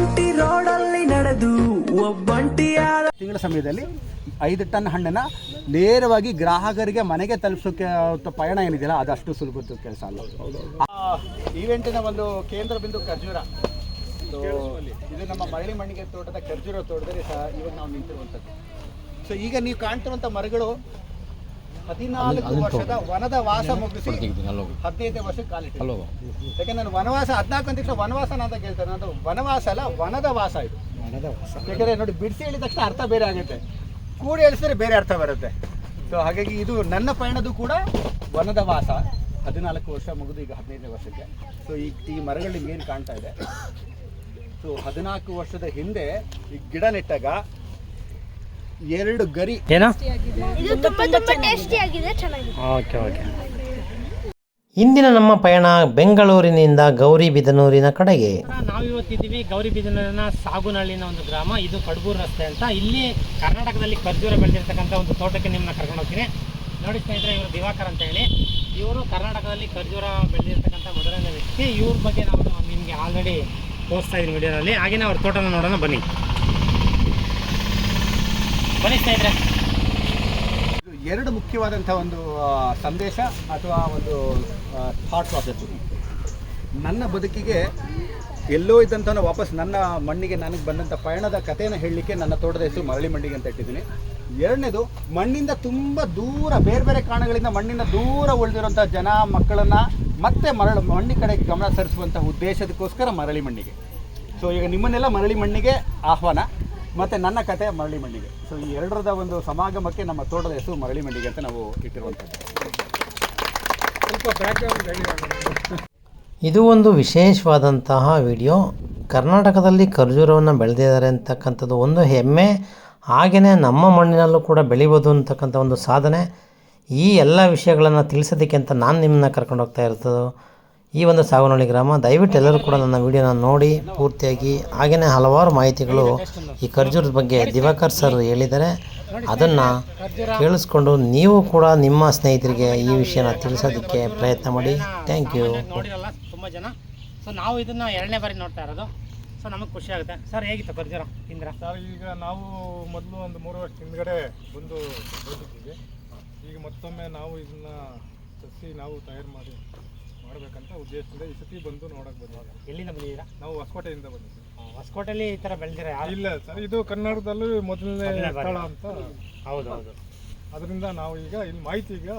ಒಂಟಿ ರೋಡಲ್ಲಿ ನಡೆದು ಒಬ್ಬಂಟಿಯಾದ ತಿಂಗಳ ಸಮಯದಲ್ಲಿ ಐದು ಟನ್ ಹಣ್ಣನ್ನ ನೇರವಾಗಿ ಗ್ರಾಹಕರಿಗೆ ಮನೆಗೆ ತಲುಪಿಸೋಕೆ ಪಯಣ ಏನಿದೆಯಲ್ಲ, ಅದಷ್ಟು ಸುಲಭದ ಕೆಲಸ ಅಲ್ಲ. ಈವೆಂಟಿನ ಒಂದು ಕೇಂದ್ರ ಬಿಂದು ಖರ್ಜೂರ. ಇದು ನಮ್ಮ ಮರಳಿ ಮಣ್ಣಿಗೆ ತೋಟದ ಖರ್ಜೂರ ತೋಟದಲ್ಲಿ ಸಹ ಇವಾಗ ನಾವು ನಿಂತಿರುವಂಥದ್ದು. ಸೊ ಈಗ ನೀವು ಕಾಣ್ತಿರುವಂಥ ಮರಗಳು ಹದಿನಾಲ್ಕು ವರ್ಷದ ವನದ ವಾಸ ಮುಗಿಸಿ ಹದಿನೈದು ವರ್ಷ ಕಾಲಿಟ್ಟು ಯಾಕೆ ನಾನು ವನವಾಸ ಹದಿನಾಲ್ಕು ಅಂತ ತಕ್ಷಣ ವನವಾಸ ಅಂತ ಕೇಳ್ತಾರೆ. ನಾನು ವನವಾಸ ಅಲ್ಲ ವನದ ವಾಸ ಇದು. ಯಾಕಂದ್ರೆ ನೋಡಿ ಬಿಡಿಸಿ ಹೇಳಿದ ತಕ್ಷಣ ಅರ್ಥ ಬೇರೆ ಆಗುತ್ತೆ. ಕೂಡಿ ಹೇಳಿಸಿದ್ರೆ ಬೇರೆ ಅರ್ಥ ಬರುತ್ತೆ. ಸೊ ಹಾಗಾಗಿ ಇದು ನನ್ನ ಪಯಣದು ಕೂಡ ವನದ ವಾಸ. ಹದಿನಾಲ್ಕು ವರ್ಷ ಮುಗಿದು ಈಗ ಹದಿನೈದನೇ ವರ್ಷಕ್ಕೆ. ಸೊ ಈ ಈ ಮರಗಳು ಏನು ಕಾಣ್ತಾ ಇದೆ? ಸೊ ಹದಿನಾಲ್ಕು ವರ್ಷದ ಹಿಂದೆ ಈ ಗಿಡ ನೆಟ್ಟಾಗ ಎರಡು ಗರಿ. ಏನೋ? ಇದು ತುಂಬಾ ತುಂಬಾ ಟೇಸ್ಟಿ ಆಗಿದೆ ಚೆನ್ನಾಗಿದೆ. Okay okay. ಇಂದಿನ ನಮ್ಮ ಪಯಣ ಬೆಂಗಳೂರಿನಿಂದ ಗೌರಿಬಿದನೂರಿನ ಕಡೆಗೆ. ನಾವು ಇವತ್ತಿದ್ದೀವಿ ಗೌರಿಬಿದನೂರಿನ ಸಾಗುನಹಳ್ಳಿನ ಒಂದು ಗ್ರಾಮ. ಇದು ಕಡಬೂರು ರಸ್ತೆ ಅಂತ. ಇಲ್ಲಿ ಕರ್ನಾಟಕದಲ್ಲಿ ಖರ್ಜೂರ ಬೆಳೆದಿರ್ತಕ್ಕಂಥ ಒಂದು ತೋಟಕ್ಕೆ ನಿಮ್ಮನ್ನ ಕರ್ಕೊಂಡು ಹೋಗ್ತೀನಿ. ನೋಡಿ ಸ್ನೇಹಿತರೆ ಇವರು ದಿವಾಕರ್ ಅಂತ ಹೇಳಿ. ಇವರು ಕರ್ನಾಟಕದಲ್ಲಿ ಖರ್ಜೂರ ಬೆಳೆದಿರ್ತಕ್ಕಂಥ ಮೊದಲನೇ ವ್ಯಕ್ತಿ. ಇವ್ರ ಬಗ್ಗೆ ನಾವು ನಿಮಗೆ ಆಲ್ರೆಡಿ ತೋರಿಸ್ತಾ ಇದ್ದೀನಿ ವಿಡಿಯೋದಲ್ಲಿ ಹಾಗೇನೆ ಅವ್ರ ತೋಟನ ನೋಡೋಣ ಬನ್ನಿ. ಸ್ನೇಹಿತರೆ ಎರಡು ಮುಖ್ಯವಾದಂಥ ಒಂದು ಸಂದೇಶ ಅಥವಾ ಒಂದು ಥಾಟ್ ಪ್ರಾಸೆಸ್ ನನ್ನ ಬದುಕಿಗೆ ಎಲ್ಲೋ ಇದ್ದಂಥ ವಾಪಸ್ ನನ್ನ ಮಣ್ಣಿಗೆ ನನಗೆ ಬಂದಂಥ ಪಯಣದ ಕಥೆಯನ್ನು ಹೇಳಲಿಕ್ಕೆ ನನ್ನ ತೋಟದ ಹೆಸರು ಮರಳಿ ಮಣ್ಣಿಗೆ ಅಂತ ಇಟ್ಟಿದ್ದೀನಿ. ಎರಡನೇದು, ಮಣ್ಣಿಂದ ತುಂಬ ದೂರ, ಬೇರೆ ಬೇರೆ ಕಾರಣಗಳಿಂದ ಮಣ್ಣಿಂದ ದೂರ ಉಳಿದಿರುವಂಥ ಜನ, ಮಕ್ಕಳನ್ನು ಮತ್ತೆ ಮರಳು ಮಣ್ಣಿ ಕಡೆ ಗಮನ ಸರಿಸುವಂಥ ಉದ್ದೇಶದಕ್ಕೋಸ್ಕರ ಮರಳಿ ಮಣ್ಣಿಗೆ. ಸೊ ಈಗ ನಿಮ್ಮನ್ನೆಲ್ಲ ಮರಳಿ ಮಣ್ಣಿಗೆ ಆಹ್ವಾನ. ಮತ್ತು ನನ್ನ ಕತೆ ಮರಳಿ ಮಂಡಿಗೆ ಸೊ ಈ ಎರಡರದ ಒಂದು ಸಮಾಗಮಕ್ಕೆ ನಮ್ಮ ತೋಟದ ಹೆಸರು ಮರಳಿ ಮಂಡಿಗೆ ಅಂತ ನಾವು ಇಟ್ಟಿರುವಂಥದ್ದು. ಇದು ಒಂದು ವಿಶೇಷವಾದಂತಹ ವಿಡಿಯೋ. ಕರ್ನಾಟಕದಲ್ಲಿ ಖರ್ಜೂರವನ್ನು ಬೆಳೆದಿದ್ದಾರೆ ಅಂತಕ್ಕಂಥದ್ದು ಒಂದು ಹೆಮ್ಮೆ. ಹಾಗೆಯೇ ನಮ್ಮ ಮಣ್ಣಿನಲ್ಲೂ ಕೂಡ ಬೆಳಿಬೋದು ಅಂತಕ್ಕಂಥ ಒಂದು ಸಾಧನೆ. ಈ ಎಲ್ಲ ವಿಷಯಗಳನ್ನು ತಿಳಿಸೋದಕ್ಕೆ ಅಂತ ನಾನು ನಿಮ್ಮನ್ನ ಕರ್ಕೊಂಡು ಹೋಗ್ತಾ ಇರ್ತದೆ ಈ ಒಂದು ಸಾಗುನಳ್ಳಿ ಗ್ರಾಮ ದಯವಿಟ್ಟು ಎಲ್ಲರೂ ಕೂಡ ನನ್ನ ವಿಡಿಯೋನ ನೋಡಿ ಪೂರ್ತಿಯಾಗಿ. ಹಾಗೆಯೇ ಹಲವಾರು ಮಾಹಿತಿಗಳು ಈ ಖರ್ಜೂರದ ಬಗ್ಗೆ ದಿವಾಕರ್ ಸರ್ ಹೇಳಿದ್ದಾರೆ. ಅದನ್ನು ಕೇಳಿಸ್ಕೊಂಡು ನೀವು ಕೂಡ ನಿಮ್ಮ ಸ್ನೇಹಿತರಿಗೆ ಈ ವಿಷಯನ ತಿಳಿಸೋದಕ್ಕೆ ಪ್ರಯತ್ನ ಮಾಡಿ. ಥ್ಯಾಂಕ್ ಯು ನೋಡಿರಲ್ಲ ತುಂಬ ಜನ. ಸೊ ನಾವು ಇದನ್ನು ಎರಡನೇ ಬಾರಿ ನೋಡ್ತಾ ಇರೋದು. ಸೊ ನಮಗೆ ಖುಷಿ ಆಗುತ್ತೆ. ಸರ್ ಹೇಗಿತ್ತು ಖರ್ಜೂರ ಇಂದ್ರ? ಸರ್ ಈಗ ನಾವು ಮೊದಲು ಒಂದು ಮೂರು ವರ್ಷ ಹಿಂದ್ಗಡೆ ಬಂದು ಹೋಗಿದ್ದೀವಿ ಈಗ ಮತ್ತೊಮ್ಮೆ ನಾವು ಇದನ್ನ ಸಸಿ ನಾವು ತಯಾರು ಮಾಡಿ ಮಾಡಬೇಕಂತ ಉದ್ದೇಶದಿಂದ ಈ ಸತಿ ಬಂದು ನೋಡಕ್ ಬಂದಿದ್ದೀವಿ ಎಲ್ಲಿಂದ ಬಂದಿದ್ದೀರಾ? ನಾವು ಹೊಸಕೋಟೆಯಿಂದ ಬಂದಿದ್ದೀವಿ. ಹೊಸಕೋಟೆಯಲ್ಲಿ ಈ ಥರ ಬೆಳೆದಿರ ಇಲ್ಲ ಸರ್ ಇದು ಕನ್ನಡದಲ್ಲೂ ಮೊದಲನೇ ಸ್ಥಳ ಅಂತ. ಹೌದು ಹೌದು ಅದರಿಂದ ನಾವು ಈಗ ಇಲ್ಲಿ ಮಾಹಿತಿ ಈಗ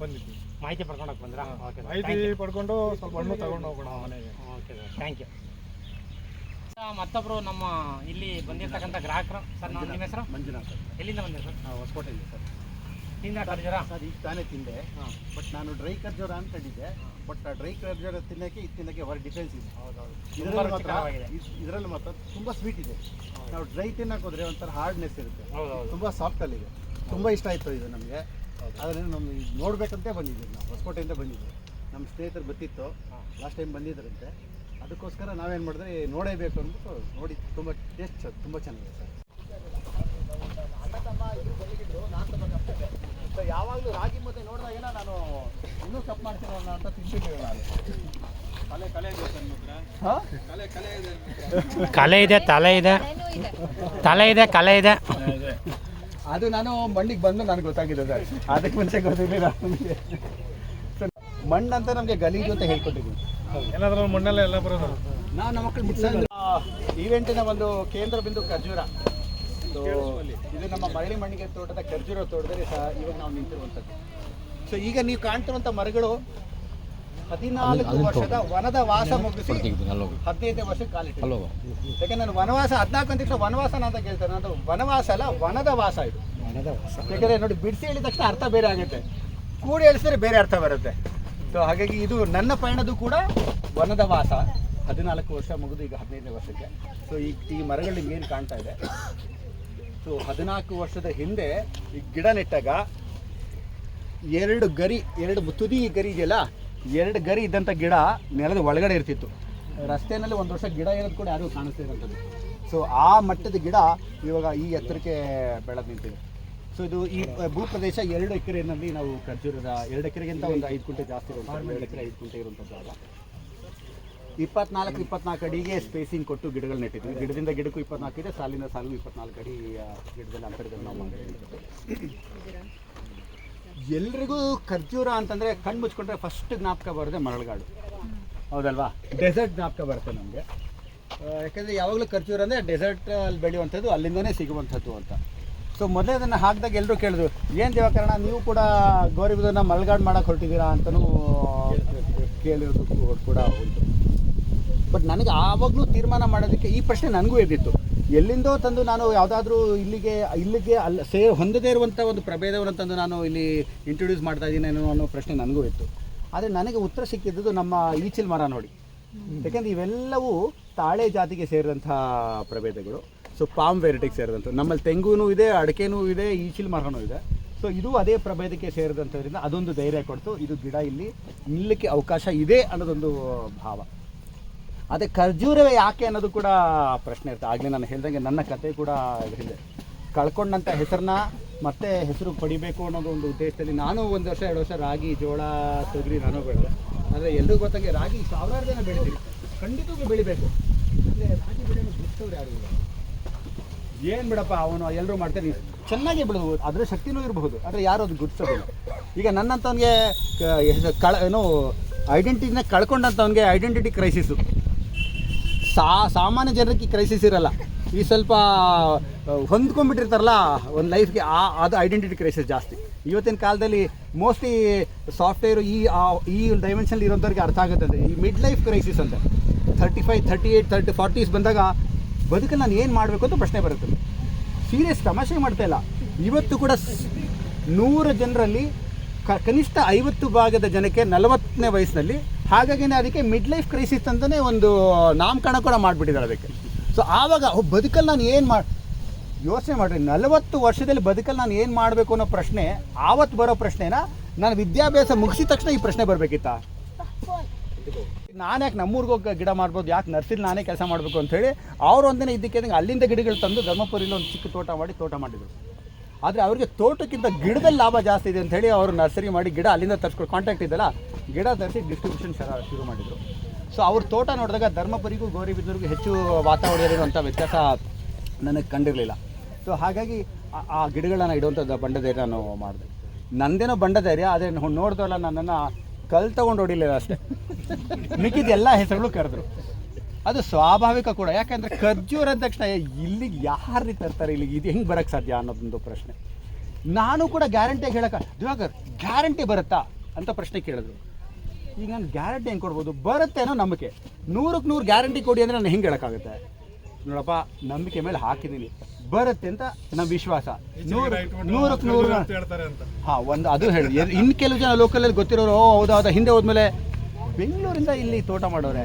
ಬಂದಿದ್ದೀವಿ. ಮಾಹಿತಿ ಪಡ್ಕೊಂಡು ಬಂದ್ರಾ? ಓಕೆ ಮಾಹಿತಿ ಪಡ್ಕೊಂಡು ಸ್ವಲ್ಪ ಹಣ್ಣು ತಗೊಂಡು ಹೋಗೋಣ ಮನೆಗೆ. ಓಕೆ ಸರ್ ಥ್ಯಾಂಕ್ ಯು ಮತ್ತೊಬ್ಬರು ನಮ್ಮ ಇಲ್ಲಿ ಬಂದಿರ್ತಕ್ಕಂಥ ಗ್ರಾಹಕರು. ಸರ್ ನಮ್ಮ ನಿಮ್ಮ ಹೆಸರು? ಮಂಜುನಾಥ್ ಎಲ್ಲಿಂದ ಬಂದಿರ ಸರ್? ನಾವು ಹೊಸಕೋಟೆಯಲ್ಲಿ ಸರ್. ಸರ್ ಈಗ ತಾನೇ ತಿಂದೆ. ಬಟ್ ನಾನು ಡ್ರೈ ಖರ್ಜೂರ ಅನ್ಕೊಂಡಿದ್ದೆ ಬಟ್ ಆ ಡ್ರೈ ಖರ್ಜೂರ ತಿನ್ನಕ್ಕೆ ಇದು ತಿನ್ನಕ್ಕೆ ಹೊರ ಡಿಫ್ರೆನ್ಸ್ ಇದೆ. ಇದರಲ್ಲಿ ಮಾತ್ರ. ಇದರಲ್ಲಿ ಮಾತ್ರ ತುಂಬ ಸ್ವೀಟ್ ಇದೆ. ನಾವು ಡ್ರೈ ತಿನ್ನಕ್ಕೆ ಹೋದ್ರೆ ಒಂಥರ ಹಾರ್ಡ್ನೆಸ್ ಇರುತ್ತೆ. ತುಂಬ ಸಾಫ್ಟಲ್ಲಿದೆ ತುಂಬ ಇಷ್ಟ ಆಯಿತು ಇದು ನಮಗೆ. ಆದರೆ ನಮ್ಮ ನೋಡ್ಬೇಕಂತೆ ನೋಡಬೇಕಂತೆ ಬಂದಿದ್ದೀವಿ ನಾವು ಹೊಸಕೋಟೆಯಿಂದ ಬಂದಿದ್ದೀವಿ ನಮ್ಮ ಸ್ನೇಹಿತರು ಗೊತ್ತಿತ್ತು ಲಾಸ್ಟ್ ಟೈಮ್ ಬಂದಿದ್ದರಂತೆ ಅದಕ್ಕೋಸ್ಕರ ನಾವೇನು ಮಾಡಿದ್ರೆ ನೋಡೇಬೇಕು ಅಂದ್ಬಿಟ್ಟು ನೋಡಿ ತುಂಬ ಟೇಸ್ಟ್ ತುಂಬ ಚೆನ್ನಾಗಿದೆ ಸರ್. ಸೊ ಯಾವಾಗಲೂ ರಾಗಿ ಮುದ್ದೆ ನೋಡಿದಾಗ ಏನೋ ನಾನು ಇನ್ನೂ ಕಪ್ ಮಾಡ್ತೀನಲ್ಲ ಅಂತ ತಿಂತಿದ್ದೀವಿ ನಾನು. ಕಲೆ ಕಲೆ ಇದೆ ಹಾಂ? ಕಲೆ ಕಲೆ ಇದೆ ಕಲೆ ಇದೆ ತಲೆ ಇದೆ. ತಲೆ ಇದೆ ಕಲೆ ಇದೆ. ಅದು ನಾನು ಮಣ್ಣಿಗೆ ಬಂದು ನನಗೆ ಗೊತ್ತಾಗಿದೆ ಸರ್. ಅದಕ್ಕೆ ಮುಂಚೆ ಗೊತ್ತಿರಲಿಲ್ಲ ನಮಗೆ. ಮಣ್ಣು ಅಂತ ನಮಗೆ ಗಲೀಜು ಅಂತ ಹೇಳ್ಕೊಟ್ಟಿದ್ವಿ ಏನಾದ್ರೂ ಮಣ್ಣಲ್ಲೇ ಎಲ್ಲ ಬರೋದು? ನಾವು ನಮ್ಮ ಮಕ್ಕಳು ಈವೆಂಟಿನ ಒಂದು ಕೇಂದ್ರ ಬಿಂದು ಖರ್ಜೂರ. So, ಇದು ನಮ್ಮ ಮರಳಿ ಮಣ್ಣಿಗೆ ತೋಟದ ಖರ್ಜೂರ ತೋಟದಲ್ಲಿ ಸಹ ಇವಾಗ ನಾವು ನಿಂತಿರುವಂಥದ್ದು. ಸೊ ಈಗ ನೀವು ಕಾಣ್ತಿರುವಂಥ ಮರಗಳು ಹದಿನಾಲ್ಕು ವರ್ಷದ ವನದ ವಾಸ ಮುಗಿಸಿ ಹದಿನೈದು ವರ್ಷ ಕಾಲಿಟ್ಟು ಯಾಕೆ ನಾನು ವನವಾಸ ಹದಿನಾಲ್ಕು ಅಂತ ವನವಾಸ ವನವಾಸನ ಅಂತ ಕೇಳ್ತಾರೆ. ನಾನು ವನವಾಸ ಅಲ್ಲ ವನದ ವಾಸ ಇದು. ಯಾಕಂದ್ರೆ ನೋಡಿ ಬಿಡಿಸಿ ಹೇಳಿದ ತಕ್ಷಣ ಅರ್ಥ ಬೇರೆ ಆಗುತ್ತೆ. ಕೂಡಿ ಹೇಳಿಸಿದ್ರೆ ಬೇರೆ ಅರ್ಥ ಬರುತ್ತೆ. ಸೊ ಹಾಗಾಗಿ ಇದು ನನ್ನ ಪಯಣದು ಕೂಡ ವನದ ವಾಸ. ಹದಿನಾಲ್ಕು ವರ್ಷ ಮುಗಿದು ಈಗ ಹದಿನೈದನೇ ವರ್ಷಕ್ಕೆ. ಸೊ ಈ ಈ ಮರಗಳು ನಿಮ್ಗೆ ಏನು ಕಾಣ್ತಾ ಇದೆ? ಸೊ ಹದಿನಾಲ್ಕು ವರ್ಷದ ಹಿಂದೆ ಈ ಗಿಡ ನೆಟ್ಟಾಗ ಎರಡು ಗರಿ, ಎರಡು ತುದಿ ಗರಿ ಇದೆಯಲ್ಲ, ಎರಡು ಗರಿ ಇದ್ದಂಥ ಗಿಡ ನೆಲದ ಒಳಗಡೆ ಇರ್ತಿತ್ತು. ರಸ್ತೆಯಲ್ಲಿ ಒಂದು ವರ್ಷ ಗಿಡ ಇರೋದು ಕೂಡ ಯಾರಿಗೂ ಕಾಣಿಸ್ತಾ ಇರೋಂಥದ್ದು ಸೊ ಆ ಮಟ್ಟದ ಗಿಡ ಇವಾಗ ಈ ಎತ್ತರಕ್ಕೆ ಬೆಳೆದು ನಿಂತಿದೆ. ಸೊ ಇದು ಈ ಭೂಪ್ರದೇಶ ಎರಡು ಎಕರೆನಲ್ಲಿ ನಾವು ಖರ್ಜೂರದ ಎರಡು ಎಕರೆಗಿಂತ ಒಂದು ಐದು ಕುಂಟೆ ಜಾಸ್ತಿ ಇರುವಂಥದ್ದು ಎರಡು ಎಕರೆ ಐದು ಕುಂಟೆ ಇರುವಂಥ ಜಾಗ. ಇಪ್ಪತ್ನಾಲ್ಕು ಇಪ್ಪತ್ನಾಲ್ಕು ಅಡಿಗೆ ಸ್ಪೇಸಿಂಗ್ ಕೊಟ್ಟು ಗಿಡಗಳು ನೆಟ್ಟಿದ್ವಿ ಗಿಡದಿಂದ ಗಿಡಕ್ಕೂ ಇಪ್ಪತ್ನಾಲ್ಕು ಇದೆ ಸಾಲಿನ ಸಾಲು ಇಪ್ಪತ್ನಾಲ್ಕು ಅಡಿ ಗಿಡದಲ್ಲಿ ಅಂತರದಲ್ಲಿ ನಾವು ಮಾಡಿದ್ವಿ ಎಲ್ರಿಗೂ ಖರ್ಜೂರ ಅಂತಂದರೆ ಕಣ್ಣು ಮುಚ್ಕೊಂಡ್ರೆ ಫಸ್ಟ್ ಜ್ಞಾಪಕ ಬರೋದೆ ಮರಳುಗಾಡು. ಹೌದಲ್ವಾ? ಡೆಸರ್ಟ್ ಜ್ಞಾಪಕ ಬರುತ್ತೆ ನಮಗೆ. ಯಾಕಂದರೆ ಯಾವಾಗಲೂ ಖರ್ಜೂರ ಅಂದರೆ ಡೆಸರ್ಟಲ್ಲಿ ಬೆಳೆಯುವಂಥದ್ದು, ಅಲ್ಲಿಂದನೇ ಸಿಗುವಂಥದ್ದು ಅಂತ. ಸೊ ಮೊದಲೇ ಅದನ್ನು ಹಾಕಿದಾಗ ಎಲ್ಲರೂ ಕೇಳಿದ್ರು, ಏನು ದೇವಕರಣ, ನೀವು ಕೂಡ ಗೌರಿಬಿದನ್ನ ಮಲ್ಗಾಡು ಮಾಡೋಕೆ ಹೊರಟಿದ್ದೀರಾ ಅಂತಲೂ ಕೇಳಿರೋದು ಕೂಡ ಉಂಟು ಬಟ್ ನನಗೆ ಆವಾಗಲೂ ತೀರ್ಮಾನ ಮಾಡೋದಕ್ಕೆ ಈ ಪ್ರಶ್ನೆ ನನಗೂ ಎದ್ದಿತ್ತು. ಎಲ್ಲಿಂದೋ ತಂದು ನಾನು ಯಾವುದಾದ್ರೂ ಇಲ್ಲಿಗೆ ಇಲ್ಲಿಗೆ ಅಲ್ಲ, ಸೇ, ಹೊಂದದೇ ಇರುವಂಥ ಒಂದು ಪ್ರಭೇದವನ್ನು ತಂದು ನಾನು ಇಲ್ಲಿ ಇಂಟ್ರೊಡ್ಯೂಸ್ ಮಾಡ್ತಾ ಇದ್ದೀನಿ ಅನ್ನೋ ಪ್ರಶ್ನೆ ನನಗೂ ಇತ್ತು ಆದರೆ ನನಗೆ ಉತ್ತರ ಸಿಕ್ಕಿದ್ದು ನಮ್ಮ ಈಚಿಲ್ ಮರ ನೋಡಿ. ಯಾಕೆಂದ್ರೆ ಇವೆಲ್ಲವೂ ತಾಳೆ ಜಾತಿಗೆ ಸೇರಿದಂಥ ಪ್ರಭೇದಗಳು. ಸೊ ಪಾಮ್ ವೆರೈಟಿಗೆ ಸೇರಿದಂಥ ನಮ್ಮಲ್ಲಿ ತೆಂಗೂ ಇದೆ, ಅಡಿಕೆನೂ ಇದೆ, ಈಚಿಲ್ ಮರನೂ ಇದೆ. ಸೊ ಇದು ಅದೇ ಪ್ರಭೇದಕ್ಕೆ ಸೇರಿದಂಥದ್ರಿಂದ ಅದೊಂದು ಧೈರ್ಯ ಕೊಡ್ತು. ಇದು ಗಿಡ ಇಲ್ಲಿ ನಿಲ್ಲಕ್ಕೆ ಅವಕಾಶ ಇದೆ ಅನ್ನೋದೊಂದು ಭಾವ. ಅದೇ ಖರ್ಜೂರವೇ ಯಾಕೆ ಅನ್ನೋದು ಕೂಡ ಪ್ರಶ್ನೆ ಇರುತ್ತೆ. ಆಗಲೇ ನಾನು ಹೇಳ್ದಂಗೆ ನನ್ನ ಕತೆ ಕೂಡ ಇದೆ. ಕಳ್ಕೊಂಡಂಥ ಹೆಸರನ್ನ ಮತ್ತೆ ಹೆಸರು ಪಡಿಬೇಕು ಅನ್ನೋದು ಒಂದು ಉದ್ದೇಶದಲ್ಲಿ ನಾನು ಒಂದು ವರ್ಷ, ಎರಡು ವರ್ಷ ರಾಗಿ, ಜೋಳ, ತೊಗರಿ, ನಾನು ಬೆಳೆದೆ. ಆದರೆ ಎಲ್ರಿಗೂ ಗೊತ್ತಂಗೆ ರಾಗಿ ಸಾವಿರಾರು ಜನ ಬೆಳಿತೀವಿ ಖಂಡಿತ ಬೆಳಿಬೇಕು. ಅಂದರೆ ರಾಗಿ ಬೆಳೆಯನ್ನು ಬಿಡ್ತವ್ರು ಯಾರು ಏನು ಬಿಡಪ್ಪ ಅವನು ಎಲ್ಲರೂ ಮಾಡ್ತಾನೆ ಚೆನ್ನಾಗಿ ಬೆಳೆದ್ಬೋದು ಅದರ ಶಕ್ತಿನೂ ಇರಬಹುದು. ಆದರೆ ಯಾರು ಅದು ಗುರ್ತಿಸೋದಿಲ್ಲ. ಈಗ ಹೆಸ- ಕಳ, ಏನು ಐಡೆಂಟಿಟಿನ ಕಳ್ಕೊಂಡಂಥವ್ನಿಗೆ ಐಡೆಂಟಿಟಿ ಕ್ರೈಸಿಸು ಸಾ ಸಾಮಾನ್ಯ ಜನರಿಗೆ ಕ್ರೈಸಿಸ್ ಇರಲ್ಲ. ಈ ಸ್ವಲ್ಪ ಹೊಂದ್ಕೊಂಡ್ಬಿಟ್ಟಿರ್ತಾರಲ್ಲ, ಒಂದು ಲೈಫ್ಗೆ ಆ, ಅದು ಐಡೆಂಟಿಟಿ ಕ್ರೈಸಿಸ್ ಜಾಸ್ತಿ. ಇವತ್ತಿನ ಕಾಲದಲ್ಲಿ ಮೋಸ್ಟ್ಲಿ ಸಾಫ್ಟ್ವೇರು ಈ ಈ ಡೈಮೆನ್ಷನ್ ಇರೋಂಥವ್ರಿಗೆ ಅರ್ಥ ಆಗುತ್ತೆ ಈ ಮಿಡ್ ಲೈಫ್ ಕ್ರೈಸಿಸ್ ಅಂತ. Thirty five thirty eight thirty forties ಬಂದಾಗ ಬದುಕಲ್ಲಿ ನಾನು ಏನು ಮಾಡಬೇಕು ಅಂತ ಪ್ರಶ್ನೆ ಬರುತ್ತೆ. ಸೀರಿಯಸ್ ತಮಾಷೆ ಮಾಡ್ತಾ ಇಲ್ಲ. ಇವತ್ತು ಕೂಡ ನೂರು ಜನರಲ್ಲಿ ಕನಿಷ್ಠ ಐವತ್ತು ಭಾಗದ ಜನಕ್ಕೆ ನಲವತ್ತನೇ ವಯಸ್ಸಿನಲ್ಲಿ ಹಾಗಾಗಿ ಅದಕ್ಕೆ ಮಿಡ್ ಲೈಫ್ ಕ್ರೈಸಿಸ್ ಅಂತಲೇ ಒಂದು ನಾಮಕರಣ ಕೂಡ ಮಾಡಿಬಿಟ್ಟಿದ್ದಾರೆ ಅದಕ್ಕೆ. ಸೊ ಆವಾಗ ಬದುಕಲ್ಲಿ ನಾನು ಏನು ಮಾಡಿ ಯೋಚನೆ ಮಾಡಿರಿ, ನಲವತ್ತು ವರ್ಷದಲ್ಲಿ ಬದುಕಲ್ಲಿ ನಾನು ಏನು ಮಾಡಬೇಕು ಅನ್ನೋ ಪ್ರಶ್ನೆ, ಆವತ್ತು ಬರೋ ಪ್ರಶ್ನೆನ ನಾನು ವಿದ್ಯಾಭ್ಯಾಸ ಮುಗಿಸಿದ ತಕ್ಷಣ ಈ ಪ್ರಶ್ನೆ ಬರಬೇಕಿತ್ತಾ? ನಾನು ಯಾಕೆ ನಮ್ಮೂರಿಗೆ ಹೋಗಿ ಗಿಡ ಮಾಡ್ಬೋದು ಯಾಕೆ ನರ್ಸರಿ ನಾನೇ ಕೆಲಸ ಮಾಡಬೇಕು ಅಂತ ಹೇಳಿ, ಅವ್ರು ಒಂದಿನ ಇದ್ದಕ್ಕೆ ಅಲ್ಲಿಂದ ಗಿಡಗಳು ತಂದು ಧರ್ಮಪುರಿಲಿ ಒಂದು ಚಿಕ್ಕ ತೋಟ ಮಾಡಿ ತೋಟ ಮಾಡಿದರು. ಆದರೆ ಅವರಿಗೆ ತೋಟಕ್ಕಿಂತ ಗಿಡದಲ್ಲಿ ಲಾಭ ಜಾಸ್ತಿ ಇದೆ ಅಂತ ಹೇಳಿ ಅವರು ನರ್ಸರಿ ಮಾಡಿ ಗಿಡ ಅಲ್ಲಿಂದ ತರಿಸ್ಕೊಂಡು ಕಾಂಟ್ಯಾಕ್ಟ್ ಇದೆಲ್ಲ ಗಿಡ ತರಿಸಿ ಡಿಸ್ಟ್ರಿಬ್ಯೂಷನ್ ಶುರು ಮಾಡಿದರು. ಸೊ ಅವ್ರ ತೋಟ ನೋಡಿದಾಗ ಧರ್ಮಪುರಿಗೂ ಗೌರಿಬಿದೂರಿಗೂ ಹೆಚ್ಚು ವಾತಾವರಣದಲ್ಲಿರುವಂಥ ವ್ಯತ್ಯಾಸ ನನಗೆ ಕಂಡಿರಲಿಲ್ಲ. ಸೊ ಹಾಗಾಗಿ ಆ- ಗಿಡಗಳನ್ನು ಇಡುವಂಥದ್ದು ಬಂಡ ಧೈರ್ಯ ನಾನು ಮಾಡಿದೆ. ನಂದೇನೋ ಬಂಡ ಧೈರ್ಯ ಆದರೆ ನೋಡಿದವಲ್ಲ ನನ್ನನ್ನು ಕಲ್ ತಗೊಂಡು ಹೊಡಿಲಿಲ್ಲ ಅಷ್ಟೇ. ಮಿಕ್ಕಿದ ಎಲ್ಲ ಹೆಸರುಗಳು ಕರೆದ್ರು. ಅದು ಸ್ವಾಭಾವಿಕ ಕೂಡ. ಯಾಕಂದರೆ ಖರ್ಜೂರ ಅಂದ ತಕ್ಷಣ ಇಲ್ಲಿಗೆ ಯಾರು ತರ್ತಾರೆ, ಇಲ್ಲಿಗೆ ಇದು ಹೆಂಗೆ ಬರೋಕ್ಕೆ ಸಾಧ್ಯ ಅನ್ನೋದೊಂದು ಪ್ರಶ್ನೆ. ನಾನು ಕೂಡ ಗ್ಯಾರಂಟಿಯಾಗಿ ಹೇಳಕ್ಕೆ ದಿವಾಕರ್ ಗ್ಯಾರಂಟಿ ಬರುತ್ತಾ? ಅಂತ ಪ್ರಶ್ನೆ ಕೇಳಿದ್ರು. ಈಗ ನಾನು ಗ್ಯಾರಂಟಿ ಹೆಂಗೆ ಕೊಡ್ಬೋದು? ಬರುತ್ತೆ ಅನ್ನೋ ನಂಬಿಕೆ. ನೂರಕ್ಕೆ ನೂರು ಗ್ಯಾರಂಟಿ ಕೊಡಿ ಅಂದರೆ ನಾನು ಹೆಂಗೆ ಹೇಳೋಕ್ಕಾಗುತ್ತೆ? ನೋಡಪ್ಪ ನಂಬಿಕೆ ಮೇಲೆ ಹಾಕಿದ್ದೀನಿ. ಬರುತ್ತೆ ಅಂತ ನಮ್ಮ ವಿಶ್ವಾಸ. ನೂರು ನೂರಕ್ಕೆ ನೂರು ಹಾಂ ಒಂದು ಅದು ಹೇಳಿ. ಇನ್ನು ಕೆಲವು ಜನ ಲೋಕಲಲ್ಲಿ ಗೊತ್ತಿರೋರು ಓ ಹೌದಾ ಹೌದಾ ಹಿಂದೆ ಹೋದ್ಮೇಲೆ ಬೆಂಗಳೂರಿಂದ ಇಲ್ಲಿ ತೋಟ ಮಾಡೋರೆ.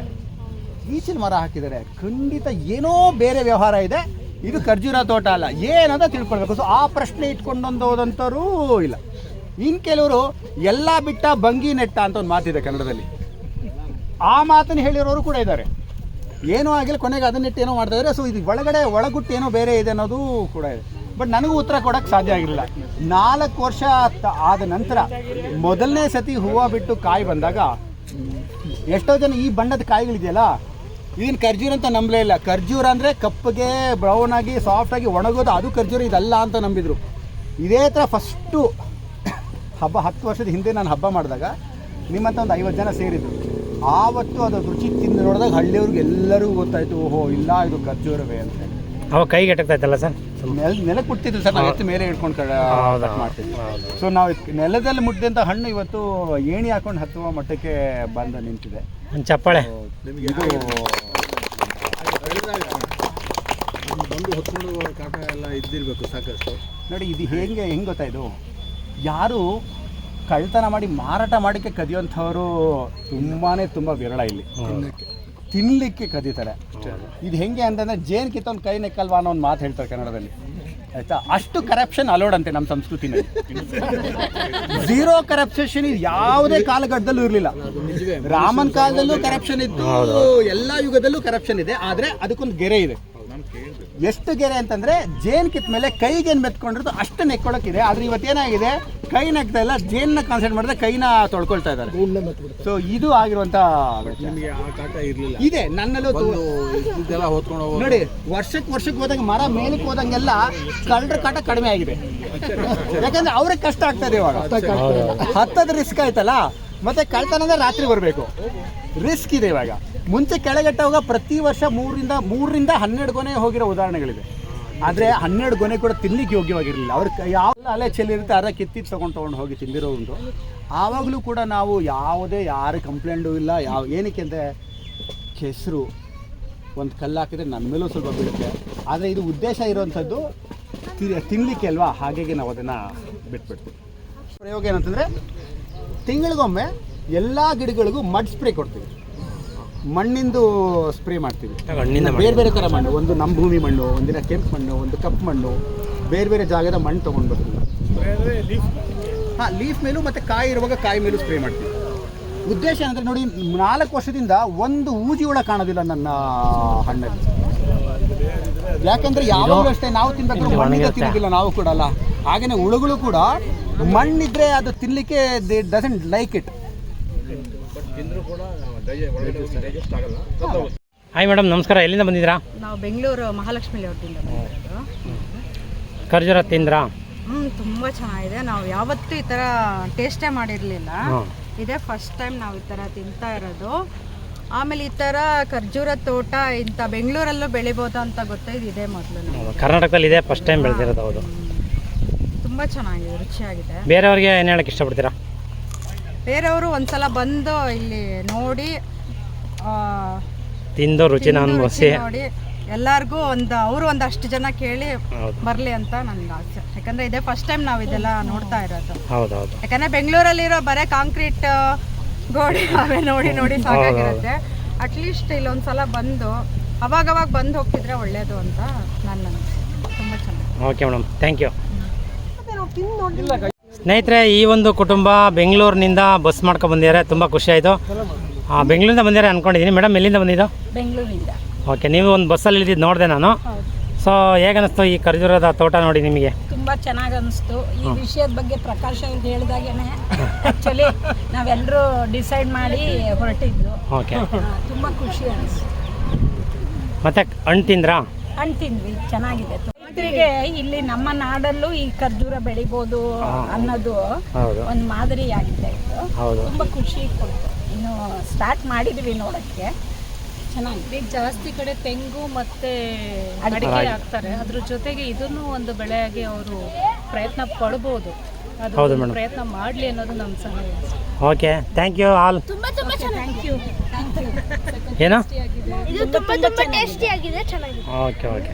ಈಚಿನ ಮರ ಹಾಕಿದ್ದಾರೆ. ಖಂಡಿತ ಏನೋ ಬೇರೆ ವ್ಯವಹಾರ ಇದೆ. ಇದು ಖರ್ಜೂರ ತೋಟ ಅಲ್ಲ. ಏನಂತ ತಿಳ್ಕೊಳ್ಬೇಕು. ಸೊ ಆ ಪ್ರಶ್ನೆ ಇಟ್ಕೊಂಡೊಂದು ಹೋದಂಥವ್ರೂ ಇಲ್ಲ. ಇನ್ನು ಕೆಲವರು ಎಲ್ಲ ಬಿಟ್ಟ ಬಂಗಿ ನೆಟ್ಟ ಅಂತ ಒಂದು ಮಾತಿದೆ ಕನ್ನಡದಲ್ಲಿ. ಆ ಮಾತನ್ನು ಹೇಳಿರೋರು ಕೂಡ ಇದ್ದಾರೆ. ಏನೋ ಆಗಿಲ್ಲ, ಕೊನೆಗೆ ಅದನ್ನಿಟ್ಟು ಏನೋ ಮಾಡ್ತಾ ಇದ್ದಾರೆ ಸೊ ಇದು ಒಳಗಡೆ ಒಳಗುಟ್ಟು ಏನೋ ಬೇರೆ ಇದೆ ಅನ್ನೋದು ಕೂಡ ಇದೆ. ಬಟ್ ನನಗೂ ಉತ್ತರ ಕೊಡೋಕ್ಕೆ ಸಾಧ್ಯ ಆಗಿರಲಿಲ್ಲ. ನಾಲ್ಕು ವರ್ಷ ಆದ ನಂತರ ಮೊದಲನೇ ಸತಿ ಹೂವು ಬಿಟ್ಟು ಕಾಯಿ ಬಂದಾಗ ಎಷ್ಟೋ ಜನ ಈ ಬಣ್ಣದ ಕಾಯಿಗಳಿದೆಯಲ್ಲ ಇದನ್ನು ಖರ್ಜೂರ ಅಂತ ನಂಬಲೇ ಇಲ್ಲ. ಖರ್ಜೂರ ಅಂದರೆ ಕಪ್ಪಗೆ ಬ್ರೌನ್ ಆಗಿ ಸಾಫ್ಟ್ ಆಗಿ ಒಣಗೋದು, ಅದು ಖರ್ಜೂರ ಇದಲ್ಲ ಅಂತ ನಂಬಿದ್ರು. ಇದೇ ಥರ ಫಸ್ಟು ಹಬ್ಬ ಹತ್ತು ವರ್ಷದ ಹಿಂದೆ ನಾನು ಹಬ್ಬ ಮಾಡಿದಾಗ ನಿಮ್ಮಂತ ಒಂದು ಐವತ್ತು ಜನ ಸೇರಿದ್ರು. ಆವತ್ತು ಅದು ರುಚಿ ತಿಂದು ನೋಡಿದಾಗ ಹಳ್ಳಿಯವ್ರಿಗೆ ಎಲ್ಲರಿಗೂ ಗೊತ್ತಾಯ್ತು ಓಹೋ ಇಲ್ಲ ಇದು ಖರ್ಜೂರವೇ ಅಂತ. ಅವ ಅವಾಗ ಕೈಗೆ ಎಟಕ್ತಾಯ್ತಲ್ಲ ಸರ್? ನೆಲ ನೆಲಕ್ಕೆ ಮುಟ್ತಿದ್ರು ಸರ್ ನಾವು ಎತ್ತು ಮೇಲೆ ಹಿಡ್ಕೊಂಡು ಕಡ ಕಟ್ ಮಾಡ್ತಿದ್ವಿ ಸೊ ನಾವು ನೆಲದಲ್ಲಿ ಮುಟ್ಟಿದಂಥ ಹಣ್ಣು ಇವತ್ತು ಏಣಿ ಹಾಕೊಂಡು ಹತ್ತುವ ಮಟ್ಟಕ್ಕೆ ಬಂದು ನಿಂತಿದೆ. ಒಂದು ಚಪ್ಪಾಳೆ. ಇದು ಬಂದು ಹೊತ್ಕೊಂಡು ಕಾಟ ಎಲ್ಲ ಇದ್ದಿರಬೇಕು ಸಾಕಷ್ಟು. ನೋಡಿ ಇದು ಹೆಂಗೆ ಹೆಂಗೆ ಗೊತ್ತಾ ಇದು ಯಾರು ಕಳ್ತನ ಮಾಡಿ ಮಾರಾಟ ಮಾಡೋಕ್ಕೆ ಕದಿಯೋಂಥವರು ತುಂಬಾ ತುಂಬ ವಿರಳ ಇಲ್ಲಿ. ತಿನ್ನಲಿಕ್ಕೆ ಕದೀತಾರೆ. ಇದು ಹೆಂಗೆ ಅಂತಂದ್ರೆ ಜೇನು ಕಿತ್ತೊಂದು ಕೈ ನೆಕ್ಕಲ್ವಾ ಅನ್ನೋ ಒಂದು ಮಾತು ಹೇಳ್ತಾರೆ ಕನ್ನಡದಲ್ಲಿ. ಆಯ್ತಾ? ಅಷ್ಟು ಕರಪ್ಷನ್ ಅಲೋಡ್ ಅಂತೆ ನಮ್ಮ ಸಂಸ್ಕೃತಿನಲ್ಲಿ. ಝೀರೋ ಕರಪ್ಷನ್ ಇದು ಯಾವುದೇ ಕಾಲಘಟ್ಟದಲ್ಲೂ ಇರಲಿಲ್ಲ. ರಾಮನ್ ಕಾಲದಲ್ಲೂ ಕರಪ್ಷನ್ ಇತ್ತು ಎಲ್ಲ ಯುಗದಲ್ಲೂ ಕರಪ್ಷನ್ ಇದೆ ಆದರೆ ಅದಕ್ಕೊಂದು ಗೆರೆ ಇದೆ. ಎಷ್ಟು ಗೆರೆ ಅಂತಂದ್ರೆ ಜೇನ್ ಕಿತ್ ಮೇಲೆ ಕೈಗೆ ಏನು ಮೆತ್ಕೊಂಡಿರೋದು ಅಷ್ಟು ನೆಕ್ಕೊಳಕ್ಕಿದೆ. ಆದ್ರೆ ಇವತ್ತೇನಾಗಿದೆ ಕೈ ನೆಕ್ತಾ ಇಲ್ಲ ಜೇನ್ನ ಕಾನ್ಸೆಂಟ್ ಮಾಡಿದ್ರೆ ಕೈನ ತೊಳ್ಕೊಳ್ತಾ ಇದ್ದಾರೆ. ಸೊ ಇದು ಆಗಿರುವಂತ ಇದೆ ನನ್ನಲ್ಲೂ ನೋಡಿ ವರ್ಷಕ್ಕೆ ವರ್ಷಕ್ಕೆ ಹೋದಂಗೆ ಮರ ಮೇಲಕ್ಕೆ ಹೋದಂಗೆಲ್ಲ ಕಳ್ಳರ ಕಾಟ ಕಡಿಮೆ ಆಗಿದೆ. ಯಾಕಂದ್ರೆ ಅವ್ರಿಗೆ ಕಷ್ಟ ಆಗ್ತದೆ ಇವಾಗ. ಹತ್ತದ ರಿಸ್ಕ್ ಆಯ್ತಲ್ಲ? ಮತ್ತೆ ಕಳ್ತನ ರಾತ್ರಿ ಬರಬೇಕು. ರಿಸ್ಕ್ ಇದೆ ಇವಾಗ. ಮುಂಚೆ ಕೆಳಗಟ್ಟವಾಗ ಪ್ರತಿ ವರ್ಷ ಮೂರರಿಂದ ಮೂರರಿಂದ ಹನ್ನೆರಡು ಗೊನೆ ಹೋಗಿರೋ ಉದಾಹರಣೆಗಳಿದೆ. ಆದರೆ ಹನ್ನೆರಡು ಗೊನೆ ಕೂಡ ತಿನ್ನಲಿಕ್ಕೆ ಯೋಗ್ಯವಾಗಿರಲಿಲ್ಲ. ಅವ್ರ ಯಾವ ಅಲೆ ಚೆಲ್ಲಿರುತ್ತೆ, ಅರ ಕಿತ್ತಿ ತೊಗೊಂಡು ತೊಗೊಂಡು ಹೋಗಿ ತಿಂದಿರೋ ಉಂಟು. ಆವಾಗಲೂ ಕೂಡ ನಾವು ಯಾವುದೇ, ಯಾರು ಕಂಪ್ಲೇಂಟು ಇಲ್ಲ, ಯಾವ ಏನಕ್ಕೆ ಅಂದರೆ ಕೆಸರು ಒಂದು ಕಲ್ಲು ಹಾಕಿದ್ರೆ ನನ್ನ ಮೇಲೂ ಸ್ವಲ್ಪ ಬೀಳುತ್ತೆ. ಆದರೆ ಇದು ಉದ್ದೇಶ ಇರುವಂಥದ್ದು ತಿನ್ನಲಿಕ್ಕೆ ಅಲ್ವಾ? ಹಾಗಾಗಿ ನಾವು ಅದನ್ನು ಬಿಟ್ಬಿಡ್ತೀವಿ. ಪ್ರಯೋಗ ಏನಂತಂದರೆ ತಿಂಗಳಿಗೊಮ್ಮೆ ಎಲ್ಲ ಗಿಡಗಳಿಗೂ ಮಡ್ ಸ್ಪ್ರೇ ಕೊಡ್ತೀವಿ. ಮಣ್ಣಿಂದು ಸ್ಪ್ರೇ ಮಾಡ್ತೀವಿ. ಬೇರೆ ಬೇರೆ ಥರ ಮಣ್ಣು ಒಂದು ನಮ್ಮ ಭೂಮಿ ಮಣ್ಣು ಒಂದಿನ ಕೆಂಪು ಮಣ್ಣು ಒಂದು ಕಪ್ಪು ಮಣ್ಣು ಬೇರೆ ಬೇರೆ ಜಾಗದ ಮಣ್ಣು ತೊಗೊಂಡು ಬರ್ತೀವಿ ಹಾಂ ಲೀಫ್ ಮೇಲೂ ಮತ್ತು ಕಾಯಿ ಇರುವಾಗ ಕಾಯಿ ಮೇಲೂ ಸ್ಪ್ರೇ ಮಾಡ್ತೀವಿ. ಉದ್ದೇಶ ಅಂದರೆ ನೋಡಿ ನಾಲ್ಕು ವರ್ಷದಿಂದ ಒಂದು ಊಜಿ ಹುಳ ಕಾಣೋದಿಲ್ಲ ನನ್ನ ಹಣ್ಣಲ್ಲಿ. ಯಾಕಂದ್ರೆ ಯಾವಾಗಲೂ ಅಷ್ಟೇ ನಾವು ತಿನ್ಬೇಕು ಮಣ್ಣಿಂದ ತಿನ್ನೋದಿಲ್ಲ ನಾವು ಕೂಡ ಅಲ್ಲ. ಹಾಗೆಯೇ ಹುಳುಗಳು ಕೂಡ ಮಣ್ಣಿದ್ರೆ ಅದು ತಿನ್ನಲಿಕ್ಕೆ they doesn't like it hi madam ನಮಸ್ಕಾರ. ಎಲ್ಲಿಂದ ಬಂದಿದ್ದೀರಾ? ನಾವು ಬೆಂಗಳೂರು ಮಹಾಲಕ್ಷ್ಮಿ ಲೇಔಟಿಂದ ಬಂದಿರೋದು. ಖರ್ಜೂರ ತಿಂದ್ರಾ? ಹ್ಞೂ ತುಂಬ ಚೆನ್ನಾಗಿದೆ. ನಾವು ಯಾವತ್ತೂ ಈ ಥರ ಟೇಸ್ಟೇ ಮಾಡಿರಲಿಲ್ಲ. ಇದೇ ಫಸ್ಟ್ ಟೈಮ್ ನಾವು ಈ ಥರ ತಿಂತಾ ಇರೋದು. ಆಮೇಲೆ ಈ ಥರ ಖರ್ಜೂರ ತೋಟ ಇಂಥ ಬೆಂಗಳೂರಲ್ಲೂ ಬೆಳಿಬೋದು ಅಂತ ಗೊತ್ತಾಯ್ತು. ಇದೇ ಮೊದಲು ನಾವು ಕರ್ನಾಟಕದಲ್ಲಿ ಇದೆ ಫಸ್ಟ್ ಟೈಮ್ ಬೆಳೆದಿರೋದು ಹೌದು. ತುಂಬ ಚೆನ್ನಾಗಿದೆ ರುಚಿಯಾಗಿದೆ. ಬೇರೆಯವ್ರಿಗೆ ಏನು ಹೇಳಕ್ಕೆ ಇಷ್ಟಪಡ್ತೀರಾ? ಬೇರೆಯವರು ಒಂದ್ಸಲ ಬಂದು ಇಲ್ಲಿ ನೋಡಿ ಆ, ತಿಂದು ರುಚಿನ ತಿಂದು ಅನುಭವಿಸಿ ರುಚಿ ನೋಡಿ. ಎಲ್ಲರಿಗೂ ಒಂದು ಅವರು ಒಂದಷ್ಟು ಜನ ಕೇಳಿ ಹೌದು. ಬರಲಿ ಅಂತ ನನ್ಗೆ ಆಸೆ. ಯಾಕಂದ್ರೆ ಇದೇ ಫಸ್ಟ್ ಟೈಮ್ ನಾವು ಇದೆಲ್ಲ ನೋಡ್ತಾ ಇರೋದು. ಹೌದೌದು. ಹೌದು ಯಾಕಂದ್ರೆ ಬೆಂಗಳೂರಲ್ಲಿರೋ ಬರೇ ಕಾಂಕ್ರೀಟ್ ಗೋಡೆ ಅವೇ ನೋಡಿ ನೋಡಿ ಸಾಕಾಗಿರುತ್ತೆ. ಅಟ್ಲೀಸ್ಟ್ ಇಲ್ಲೊಂದ್ಸಲ ಬಂದು ಅವಾಗ ಅವಾಗ ಬಂದು ಹೋಗ್ತಿದ್ರೆ ಒಳ್ಳೇದು ಅಂತ ನನ್ನ ತುಂಬ ಚೆನ್ನಾಗಿ ಓಕೆ ಮೇಡಮ್ ಥ್ಯಾಂಕ್ ಯು ಸ್ನೇಹಿತರೆ ಈ ಒಂದು ಕುಟುಂಬ ಬೆಂಗಳೂರಿನಿಂದ ಬಸ್ ಮಾಡ್ಕೊಂಡು ಬಂದಿದ್ದಾರೆ. ತುಂಬ ಖುಷಿ ಆಯಿತು. ಬೆಂಗಳೂರಿಂದ ಬಂದಿದ್ದಾರೆ ಅಂದ್ಕೊಂಡಿದ್ದೀನಿ ಮೇಡಮ್ ಎಲ್ಲಿಂದ ಬಂದಿದ್ದು? ಬೆಂಗಳೂರಿಂದ. ಓಕೆ ನೀವು ಒಂದು ಬಸ್ಸಲ್ಲಿ ಇದ್ದಿದ್ದು ನೋಡಿದೆ ನಾನು. ಸೊ ಹೇಗನ್ನಿಸ್ತು ಈ ಖರ್ಜೂರದ ತೋಟ ನೋಡಿ ನಿಮಗೆ? ತುಂಬ ಚೆನ್ನಾಗಿ ಅನಿಸ್ತು ಈ ವಿಷಯದ ಬಗ್ಗೆ ಪ್ರಕಾಶ್ ಅವ್ರು ಹೇಳಿದಾಗೇನೆ ಆ್ಯಕ್ಚುಲಿ ನಾವೆಲ್ಲರೂ ಡಿಸೈಡ್ ಮಾಡಿ ಹೊರಟಿದ್ರು ಓಕೆ. ತುಂಬ ಖುಷಿ ಅನಿಸ್ತು. ಮತ್ತೆ ಹಣ್ಣು ತಿಂದ್ರಾ? ಹಣ್ಣು ತಿಂದ್ವಿ. ಚೆನ್ನಾಗಿದೆ. ರೈತರಿಗೆ ಇಲ್ಲಿ ನಮ್ಮ ನಾಡಲ್ಲೂ ಈ ಖರ್ಜೂರ ಬೆಳಿಬೋದು ಅನ್ನೋದು ಒಂದು ಮಾದರಿಯಾಗಿದೆ ಇದು. ಹೌದು. ತುಂಬ ಖುಷಿ ಕೊಡ್ತು. ಇನ್ನು ಸ್ಟಾರ್ಟ್ ಮಾಡಿದ್ವಿ ನೋಡಕ್ಕೆ. ಚೆನ್ನಾಗಿ ಈಗ ಜಾಸ್ತಿ ಕಡೆ ತೆಂಗು ಮತ್ತೆ ಅಡಿಕೆ ಹಾಕ್ತಾರೆ. ಅದ್ರ ಜೊತೆಗೆ ಇದನ್ನು ಒಂದು ಬೆಳೆಯಾಗಿ ಅವರು ಪ್ರಯತ್ನ ಪಡಬಹುದು ಅದು ಹೌದು ಮೇಡಮ್. ಪ್ರಯತ್ನ ಮಾಡಲಿ ಅನ್ನೋದು ನಮ್ಮ ಸಲಹೆ. ಓಕೆ ಥ್ಯಾಂಕ್ ಯು ಆಲ್ ತುಂಬಾ ತುಂಬಾ ಚೆನ್ನಾಗಿ ಏನು? ಇದು ತುಂಬಾ ತುಂಬಾ ಟೇಸ್ಟಿ ಆಗಿದೆ ಚೆನ್ನಾಗಿದೆ. ಓಕೆ ಓಕೆ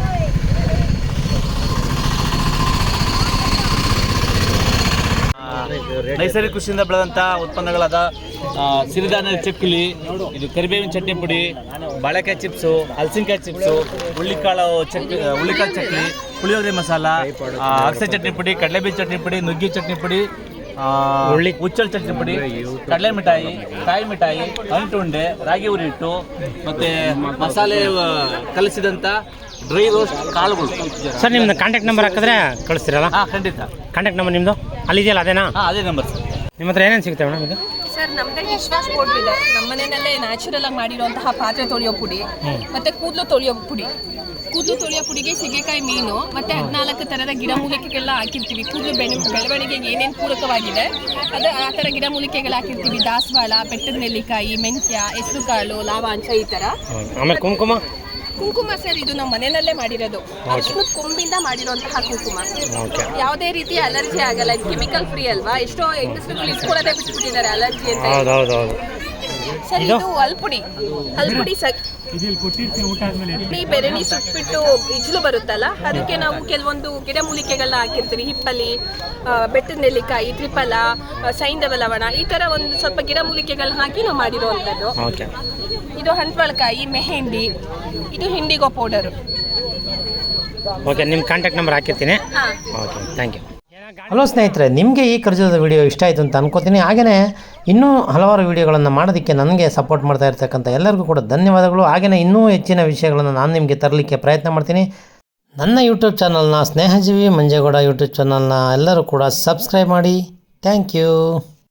ನೈಸರ್ಗಿಕ ಕೃಷಿಯಿಂದ ಬೆಳೆದಂಥ ಉತ್ಪನ್ನಗಳಾದ ಸಿರಿಧಾನ್ಯದ ಚಕ್ಕುಲಿ ಇದು ಕರಿಬೇವಿನ ಚಟ್ನಿ ಪುಡಿ ಬಾಳೆಕಾಯಿ ಚಿಪ್ಸು ಹಲಸಿನಕಾಯಿ ಚಿಪ್ಸು ಹುಳ್ಳಿಕಾಳು ಚಟ್ನಿ ಹುಳ್ಳಿಕಾಳು ಚಟ್ನಿ ಪುಳಿಯೋಗರೆ ಮಸಾಲ ಅಗಸೆ ಚಟ್ನಿ ಪುಡಿ ಕಡಲೆಬೀಜ ಚಟ್ನಿ ಪುಡಿ ನುಗ್ಗಿ ಚಟ್ನಿ ಪುಡಿ ಹುಳ್ಳಿ- ಚಟ್ನಿ ಪುಡಿ ಕಡಲೆ ಮಿಠಾಯಿ ಕಾಯಿ ಮಿಠಾಯಿ ಅಂಟುಂಡೆ ರಾಗಿ ಉರಿ ಹಿಟ್ಟು ಮತ್ತೆ ಮಸಾಲೆ ಕಲಸಿದಂತ ಕಲಸಿದಂಥ ಡ್ರೈ ರೋಸ್ಟ್ ಕಾಳುಗಳು ಸರ್ ನಿಮ್ದು ಕಾಂಟ್ಯಾಕ್ಟ್ ನಂಬರ್ ಹಾಕಿದ್ರೆ ಕಳಿಸ್ತೀರಲ್ಲ? ಹಾಂ ಖಂಡಿತ. ಕಾಂಟ್ಯಾಕ್ಟ್ ನಂಬರ್ ನಿಮ್ಮದು ಅಲ್ಲಿದೆಯಲ್ಲ ಅದೇನಾ? ಹಾಂ ಅದೇ ನಂಬರ್ ಸರ್. ನಿಮ್ಮ ಹತ್ರ ಏನೇನು ಸಿಗುತ್ತೆ ಮೇಡಮ್ ಇದು? ಸರ್ ನಮ್ದೇ ವಿಶ್ವಾಸ ಇದೆ. ನಮ್ಮ ಮನೆಯಲ್ಲೇ ನ್ಯಾಚುರಲ್ ಆಗಿ ಮಾಡಿರುವಂತಹ ಪಾತ್ರೆ ತೊಳೆಯೋ ಪುಡಿ ಮತ್ತೆ ಕೂದಲು ತೊಳೆಯೋ ಪುಡಿ. ಕೂದಲು ತೊಳೆಯೋ ಪುಡಿಗೆ ಸೀಗೆಕಾಯಿ ಮೀನು ಮತ್ತೆ ಹದಿನಾಲ್ಕು ಥರದ ಗಿಡಮೂಲಿಕೆಗೆಲ್ಲ ಹಾಕಿರ್ತೀವಿ. ಕೂದಲು ಬೆಳೆ ಬೆಳವಣಿಗೆಗೆ ಏನೇನು ಪೂರಕವಾಗಿದೆ ಅದು ಆ ಥರ ಗಿಡಮೂಲಿಕೆಗಳು ಹಾಕಿರ್ತೀವಿ. ದಾಸವಾಳ ಬೆಟ್ಟದ ನೆಲ್ಲಿಕಾಯಿ ಮೆಂತ್ಯ ಹೆಸರುಕಾಳು ಲಾವಾಂಶ ಈ ಥರ ಆಮೇಲೆ ಕುಂಕುಮ? ಕುಂಕುಮ ಸರ್ ಇದು ನಮ್ಮ ಮನೆಯಲ್ಲೇ ಮಾಡಿರೋದು. ಅರಿಶಿನದ ಕೊಂಬಿಂದ ಮಾಡಿರುವಂತಹ ಕುಂಕುಮ. ಓಕೆ ಯಾವುದೇ ರೀತಿ ಅಲರ್ಜಿ ಆಗಲ್ಲ ಇದು ಕೆಮಿಕಲ್ ಫ್ರೀ ಅಲ್ವಾ? ಎಷ್ಟೋ ಹೆಂಗಸರುಗಳು ಇಸ್ಕೊಳ್ಳೋದೇ ಬಿಟ್ಬಿಟ್ಟಿದ್ದಾರೆ ಅಲರ್ಜಿ ಅಂತ ಹೌದು ಹೌದು ಹೌದು ಸರ್ ಇದು? ಅಲ್ಪುಡಿ. ಅಲ್ಪುಡಿ ಸರ್. ಈ ಬೆರಣಿ ಸುಟ್ಬಿಟ್ಟು ಇಜ್ಲು ಬರುತ್ತಲ್ಲ ಅದಕ್ಕೆ ನಾವು ಕೆಲವೊಂದು ಗಿಡಮೂಲಿಕೆಗಳನ್ನ ಹಾಕಿರ್ತೀವಿ. ಹಿಪ್ಪಲಿ ಬೆಟ್ಟದ ನೆಲ್ಲಿಕಾಯಿ ತ್ರಿಪಲ ಸೈಂಧವ ಲವಣ ಈ ತರ ಒಂದು ಸ್ವಲ್ಪ ಗಿಡಮೂಲಿಕೆಗಳನ್ನ ಹಾಕಿ ನಾವು ಮಾಡಿರುವಂಥದ್ದು. ಓಕೆ ಇದು ಹಂಟ್ವಳಕಾಯಿ ಮೆಹಂದಿ. ಇದು ಹಿಂಡಿಗೋ ಪೌಡರ್ ಓಕೆ ನಿಮ್ಮ ಕಾಂಟ್ಯಾಕ್ಟ್ ನಂಬರ್ ಹಾಕಿರ್ತೀನಿ. ಹಾ. ಓಕೆ ಥ್ಯಾಂಕ್ ಯು ಹಲೋ ಸ್ನೇಹಿತರೆ ನಿಮಗೆ ಈ ಖರ್ಜದ ವಿಡಿಯೋ ಇಷ್ಟ ಆಯಿತು ಅಂತ ಅನ್ಕೋತೀನಿ. ಹಾಗೆಯೇ ಇನ್ನೂ ಹಲವಾರು ವಿಡಿಯೋಗಳನ್ನು ಮಾಡೋದಕ್ಕೆ ನನಗೆ ಸಪೋರ್ಟ್ ಮಾಡ್ತಾ ಇರ್ತಕ್ಕಂಥ ಎಲ್ಲರಿಗೂ ಕೂಡ ಧನ್ಯವಾದಗಳು. ಹಾಗೆಯೇ ಇನ್ನೂ ಹೆಚ್ಚಿನ ವಿಷಯಗಳನ್ನು ನಾನು ನಿಮಗೆ ತರಲಿಕ್ಕೆ ಪ್ರಯತ್ನ ಮಾಡ್ತೀನಿ. ನನ್ನ ಯೂಟ್ಯೂಬ್ ಚಾನಲ್ನ ಸ್ನೇಹಜೀವಿ ಮಂಜೇಗೌಡ ಯೂಟ್ಯೂಬ್ ಚಾನಲ್ನ ಎಲ್ಲರೂ ಕೂಡ ಸಬ್ಸ್ಕ್ರೈಬ್ ಮಾಡಿ. Thank you